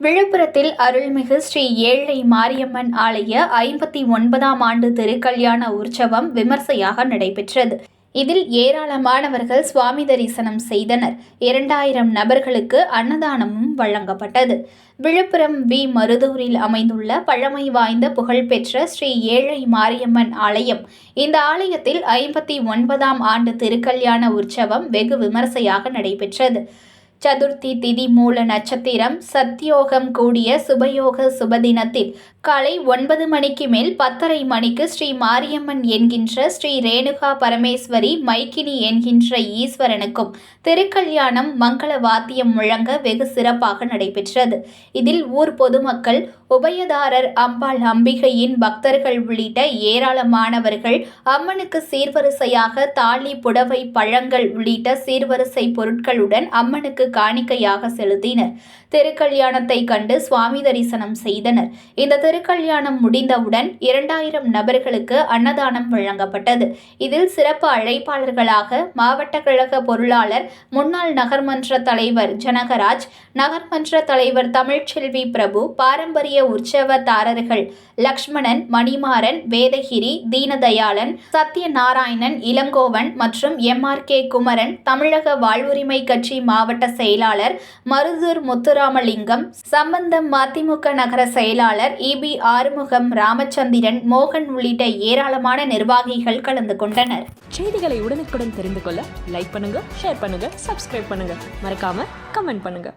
விழுப்புரத்தில் அருள்மிகு ஸ்ரீ ஏழை மாரியம்மன் ஆலய ஐம்பத்தி ஒன்பதாம் ஆண்டு திருக்கல்யாண உற்சவம் விமர்சையாக நடைபெற்றது. இதில் ஏராளமானவர்கள் சுவாமி தரிசனம் செய்தனர். இரண்டாயிரம் நபர்களுக்கு அன்னதானமும் வழங்கப்பட்டது. விழுப்புரம் வி. மருதூரில் அமைந்துள்ள பழமை வாய்ந்த புகழ்பெற்ற ஸ்ரீ ஏழை மாரியம்மன் ஆலயம் இந்த ஆலயத்தில் ஐம்பத்தி ஒன்பதாம் ஆண்டு திருக்கல்யாண உற்சவம் வெகு விமர்சையாக நடைபெற்றது. சதுர்த்தி திதி மூல நட்சத்திரம் சத்யோகம் கூடிய சுபயோக சுபதினத்தில் காலை ஒன்பது மணிக்கு மேல் பத்தரை மணிக்கு ஸ்ரீ மாரியம்மன் என்கின்ற ஸ்ரீ ரேணுகா பரமேஸ்வரி மைக்கினி என்கின்ற ஈஸ்வரனுக்கும் திருக்கல்யாணம் மங்கள வாத்தியம் முழங்க வெகு சிறப்பாக நடைபெற்றது. இதில் ஊர் பொதுமக்கள் உபயதாரர் அம்பாள் அம்பிகையின் பக்தர்கள் உள்ளிட்ட ஏராளமானவர்கள் அம்மனுக்கு சீர்வரிசையாக தாலி புடவை பழங்கள் உள்ளிட்ட சீர்வரிசை பொருட்களுடன் அம்மனுக்கு காணிக்கையாக செலுத்தினர். திருக்கல்யாணத்தை கண்டு சுவாமி தரிசனம் செய்தனர். இந்த திருக்கல்யாணம் முடிந்தவுடன் இரண்டாயிரம் நபர்களுக்கு அன்னதானம் வழங்கப்பட்டது. இதில் சிறப்பு அழைப்பாளர்களாக மாவட்ட கழக பொருளாளர் முன்னாள் நகர்மன்ற தலைவர் ஜனகராஜ் நகர்மன்ற தலைவர் தமிழ்ச்செல்வி பிரபு பாரம்பரிய உற்சவதாரர்கள் லக்ஷ்மணன் மணிமாறன் வேதகிரி தீனதயாளன் சத்யநாராயணன் இளங்கோவன் மற்றும் எம். ஆர். கே. குமரன் தமிழக வாழ்வுரிமை கட்சி மாவட்ட செயலாளர் மருதூர் முத்துராமலிங்கம் சம்பந்தம் மதிமுக நகர செயலாளர் பி ஆறுமுகம் ராமச்சந்திரன் மோகன் உள்ளிட்ட ஏராளமான நிர்வாகிகள் கலந்து கொண்டனர். செய்திகளை உடனுக்குடன் தெரிந்து கொள்ள லைக் பண்ணுங்க ஷேர் பண்ணுங்க சப்ஸ்கிரைப் பண்ணுங்க. மறக்காம கமெண்ட் பண்ணுங்க.